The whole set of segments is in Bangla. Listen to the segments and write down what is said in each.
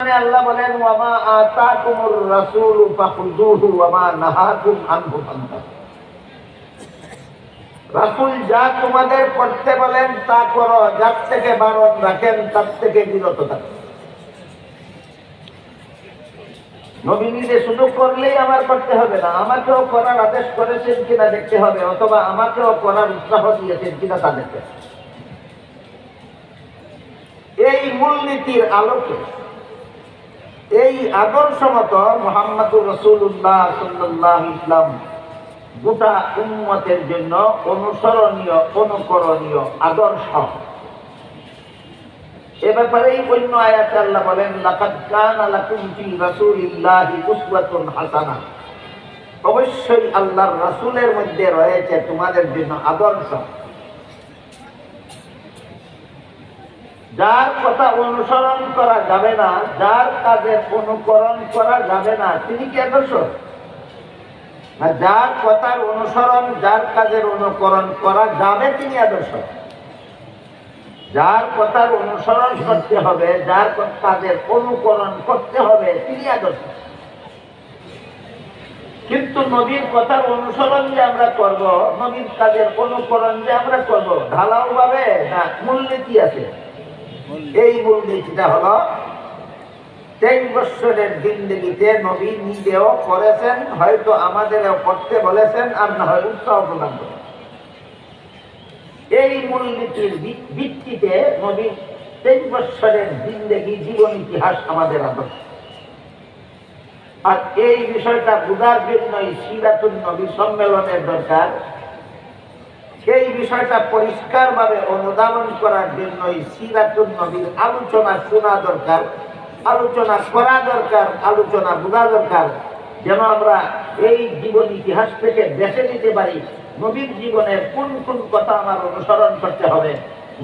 মানে আল্লাহ যা তোমাদের করতে বলেন, তা করো। যার থেকে বারণ রাখেন, তার থেকে বিরত শুধু করলেই আমার করতে হবে না। আমাকেও করার আদেশ করেছেন কিনা দেখতে হবে, অথবা আমাকেও করার উৎসাহ দিয়েছেন কিনা তা দেখতে। এই মূলনীতির আলোকে এই আদর্শ মতো মোহাম্মদুর রসুল্লাহ সাল্লাহ ইসলাম গোটা উম্মতের জন্য অনুসরণীয়, অনুকরণীয় আদর্শ। এ ব্যাপারেই অন্য আয়াতে আল্লাহ বলেন, লাকাদ কানা লাকুম ফি রাসূলিল্লাহি উসওয়াতুন হাসানা। অবশ্যই আল্লাহর রাসূলের মধ্যে রয়েছে তোমাদের জন্য আদর্শ। যার কথা অনুসরণ করা যাবে না, যার কাজের অনুকরণ করা যাবে না, তিনি কি আদর্শ যার কথার অনুসরণ, যার কাজের অনুকরণ করা যাবে তিনি আদর্শ যার কথার অনুসরণ করতে হবে, যার কাজের অনুকরণ করতে হবে, তিনি আদর্শ কিন্তু নবীর কথার অনুসরণ যে আমরা করব, নবীর কাজের অনুকরণ যে আমরা করব, ঢালাও ভাবে না, মূলনীতি আছে। এই মূলনীতিটা হলো তেইশ বৎসরের জিন্দগিতে নবী নিজেও করেছেন, হয়তো আমাদেরও করতে বলেছেন, আর না হয় উৎসাহ প্রদান করেন এই মূলনীতির ভিত্তিতে নবী তেইশ বৎসরের জিন্দগি জীবন ইতিহাস আমাদের আদর্শ। আর এই বিষয়টা বোঝার জন্যই সিরাতুল নবী সম্মেলনের দরকার। সেই বিষয়টা পরিষ্কারভাবে অনুধাবন করার জন্যই সিরাতুল নবীর আলোচনা শোনা দরকার, আলোচনা করা দরকার, আলোচনা বোঝা দরকার। যেন আমরা এই জীবন ইতিহাস থেকে বেছে নিতে পারি, নবীর জীবনের কোন কোন কথা আমার অনুসরণ করতে হবে,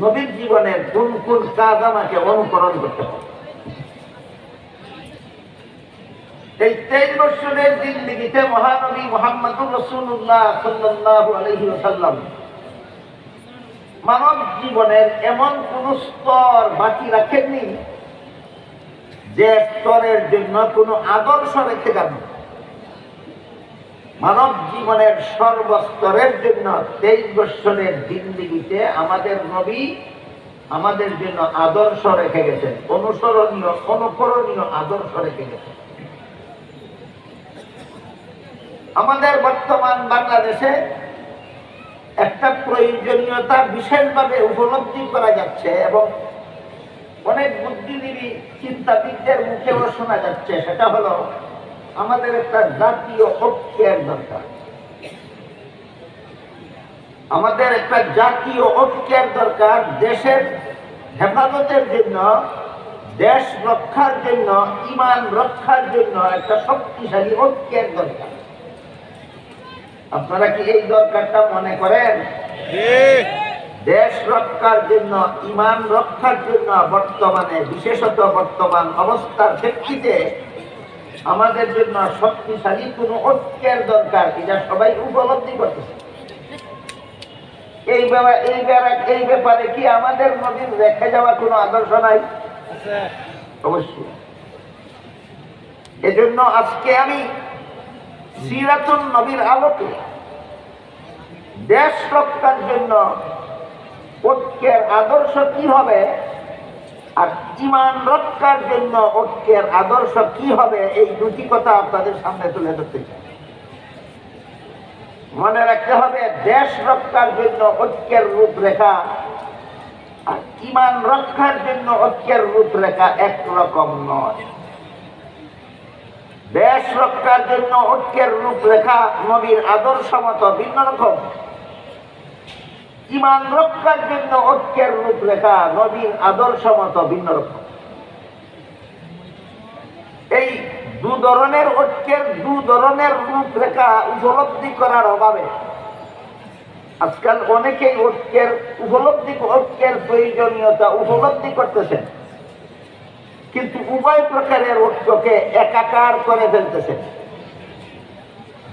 নবীর জীবনের কোন কোন কাজ আমাকে অনুকরণ করতে হবে। এই তেইশ বছরের জিন্দিগিতে মহানবী মোহাম্মদুর রসুল্লাহ সাল্লাহ আলহি সাল্লাম মানব জীবনের এমন কোন স্তর বাকি রাখেননি যে স্তরের জন্য কোনো আদর্শ রেখে যান। মানব জীবনের সর্বস্তরের জন্য তেইশ বৎসরের জিন্দিগিতে আমাদের নবী আমাদের জন্য আদর্শ রেখে গেছেন, অনুসরণীয়, অনুকরণীয় আদর্শ রেখে গেছেন। আমাদের বর্তমান বাংলাদেশে একটা প্রয়োজনীয়তা বিশেষভাবে উপলব্ধি করা যাচ্ছে এবং অনেক বুদ্ধিজীবী চিন্তাবিদদের মুখেও শোনা যাচ্ছে, সেটা হলো আমাদের একটা জাতীয় ঐক্যের দরকার। আমাদের একটা জাতীয় ঐক্যের দরকার দেশের হেফাজতের জন্য, দেশ রক্ষার জন্য, ইমান রক্ষার জন্য একটা শক্তিশালী ঐক্যের দরকার। আপনারা কি এই দরকারটা মনে করেন? দেশ রক্ষার জন্য ইমান রক্ষার জন্য বর্তমানে বিশেষত বর্তমান অবস্থার প্রেক্ষিতে আমাদের জন্য শক্তিশালী কোন ঐক্যের দরকার এটা সবাই উপলব্ধি করতেছে। এই ব্যাপারে এই ব্যাপারে এই ব্যাপারে কি আমাদের নদীর রেখে যাওয়া কোনো আদর্শ নাই? অবশ্যই। এজন্য আজকে আমি সিরাতুল নবীর আলোকে দেশ রক্ষার জন্য ঐক্যের আদর্শ কি হবে আর ইমান রক্ষার জন্য ঐক্যের আদর্শ কি হবে এই দুটি কথা আপনাদের সামনে তুলে ধরতে চাই। মনে রাখতে হবে, দেশ রক্ষার জন্য ঐক্যের রূপরেখা আর ইমান রক্ষার জন্য ঐক্যের রূপরেখা একরকম নয়। দেশ রক্ষার জন্য ঐক্যের রূপরেখা নবীর আদর্শ মতো ভিন্ন রকম। ইমান রক্ষার জন্য ঐক্যের রূপরেখা নবীর আদর্শ মতো ভিন্ন রকম। এই দু ধরনের ঐক্যের দু ধরনের রূপরেখা উপলব্ধি করার অভাবে আজকাল অনেকেই ঐক্যের উপলব্ধি ঐক্যের প্রয়োজনীয়তা উপলব্ধি করতেছেন। কিন্তু উভয় প্রকারের ঐক্যকে একাকার করে ফেলতেছে।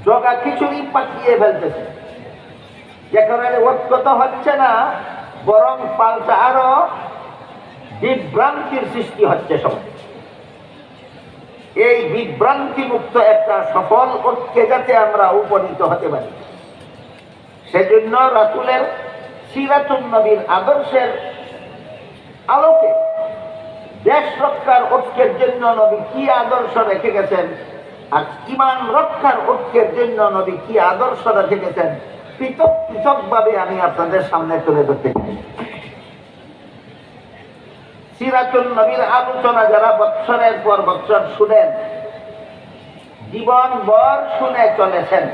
জগা খিচুড়ি পাকিয়ে ফেলতেছে। যে কারণে তো হচ্ছে না, বরং পাল্টা আরও বিভ্রান্তির সৃষ্টি হচ্ছে সব এই বিভ্রান্তি মুক্ত একটা সফল ঐক্যে যাতে আমরা উপনীত হতে পারি। সেজন্য রাসুলের সিরাতুল নবীর আদর্শের আলোকে দেশ রক্ষার ঐক্যের জন্য নবী কি আদর্শ রেখে গেছেন? আর ইমান রক্ষার ঐক্যের জন্য নবী কি আদর্শ রেখে গেছেন? পৃথক পৃথক ভাবে আমি আপনাদের সামনে তুলে ধরতে চাই। সিরাতুল নবীর আলোচনা যারা বৎসরের পর বৎসর শুনেন, জীবন বর শুনে চলেছেন,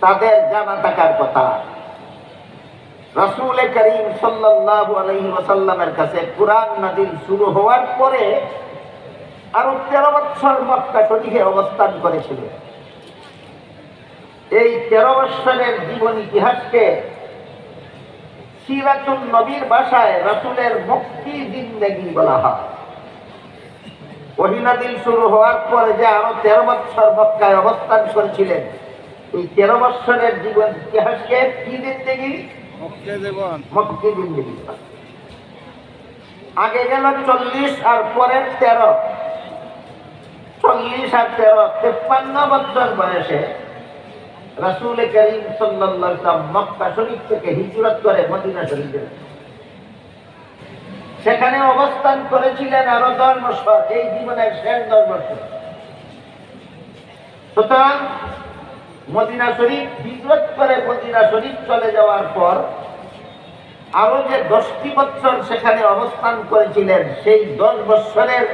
তাদের জানা থাকার কথা। রসুল করিম সাল্লাল্লাহু আলাইহি ওয়াসাল্লামের কাছে কোরআন নাজিল শুরু হওয়ার পরে আরও তেরো বছর মক্কা শরীফে অবস্থান করেছিল। এই তেরো বৎসরের জীবন ইতিহাসকে সিরাতুল নবীর ভাষায় রসুলের মুক্তি জিন্দেগি বলা হয়। ওহিনাদিল শুরু হওয়ার পরে যে আরও তেরো বৎসর মক্কায় অবস্থান করেছিলেন, এই তেরো বৎসরের জীবন ইতিহাসকে কি জিন্দেগি? আগে গেল চল্লিশ আর পরের তেরো। চল্লিশ আর তেরো, তেপ্পান্ন বছর বয়সে রাসুল করিম সাল্লাল্লাহু মক্কা শরীফ থেকে হিজরত করে মদিনা শরীফ। সেখানে অবস্থান করেছিলেন আরও দশ বছর, এই জীবনের শেষ দশ বছর। সুতরাং মদিনা শরীফ হিজরত করে মদিনা শরীফ চলে যাওয়ার পর আরও যে দশটি বছর সেখানে অবস্থান করেছিলেন, সেই দশ বছরের